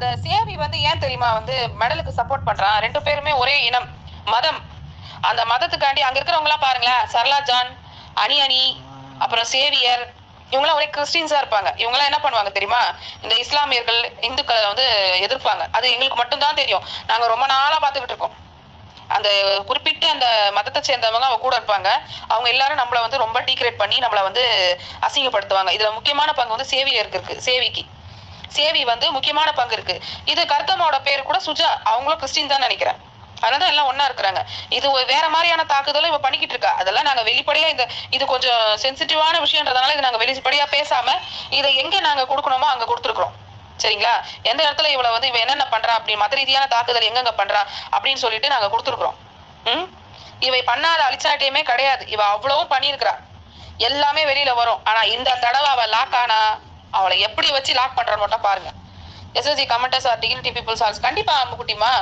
அந்த சேவி வந்து ஏன் தெரியுமா வந்து மெடலுக்கு சப்போர்ட் பண்றான்? ரெண்டு பேருமே ஒரே இனம் மதம். அந்த மதத்துக்காண்டி அங்க இருக்கிறவங்க எல்லாம் பாருங்களேன் சரளா ஜான் அணி அணி அப்புறம் சேவியர் இவங்களாம் ஒரே கிறிஸ்டின்ஸா இருப்பாங்க. இவங்கெல்லாம் என்ன பண்ணுவாங்க தெரியுமா? இந்த இஸ்லாமியர்கள் இந்துக்களை வந்து எதிர்ப்பாங்க. அது எங்களுக்கு மட்டும்தான் தெரியும். நாங்க ரொம்ப நாளா பாத்துக்கிட்டு இருக்கோம். அந்த குறிப்பிட்ட அந்த மதத்தை சேர்ந்தவங்க அவங்க கூட இருப்பாங்க. அவங்க எல்லாரும் நம்மள வந்து ரொம்ப டீக்ரேட் பண்ணி நம்மள வந்து அசிங்கப்படுத்துவாங்க. இதுல முக்கியமான பங்கு வந்து சேவியருக்கு இருக்கு சேவிக்கு. சேவி வந்து முக்கியமான பங்கு இருக்கு. இது கர்த்தமாவோட பேர் கூட சுஜா அவங்களும் கிறிஸ்டின் தான் நினைக்கிறேன். அதனால எல்லாம் ஒன்றா இருக்கிறாங்க. இது வேற மாதிரியான தாக்குதலும் இவ பண்ணிக்கிட்டு இருக்கா. அதெல்லாம் நாங்க வெளிப்படையா இந்த இது கொஞ்சம் சென்சிட்டிவான விஷயம்ன்றதுனால இது நாங்க வெளிப்படையா பேசாம இதை எங்க நாங்க கொடுக்கணுமோ அங்க கொடுத்துருக்குறோம். சரிங்களா? எந்த இடத்துல இவளை வந்து இவ என்னென்ன பண்றா அப்படி மத ரீதியான தாக்குதல் எங்கெங்க பண்றா அப்படின்னு சொல்லிட்டு நாங்க கொடுத்துருக்குறோம். ம்? இவை பண்ணாத அழிச்சாட்டியமே கிடையாது. இவ அவ்வளவும் பண்ணியிருக்கிறா. எல்லாமே வெளியில வரும். ஆனா இந்த தடவை அவ லாக் ஆனா அவளை எப்படி வச்சு லாக் பண்றான்னு மட்டும் பாருங்க. SSC commenters are dignity peoples hours கண்டிப்பா அம்முக்குட்டிமா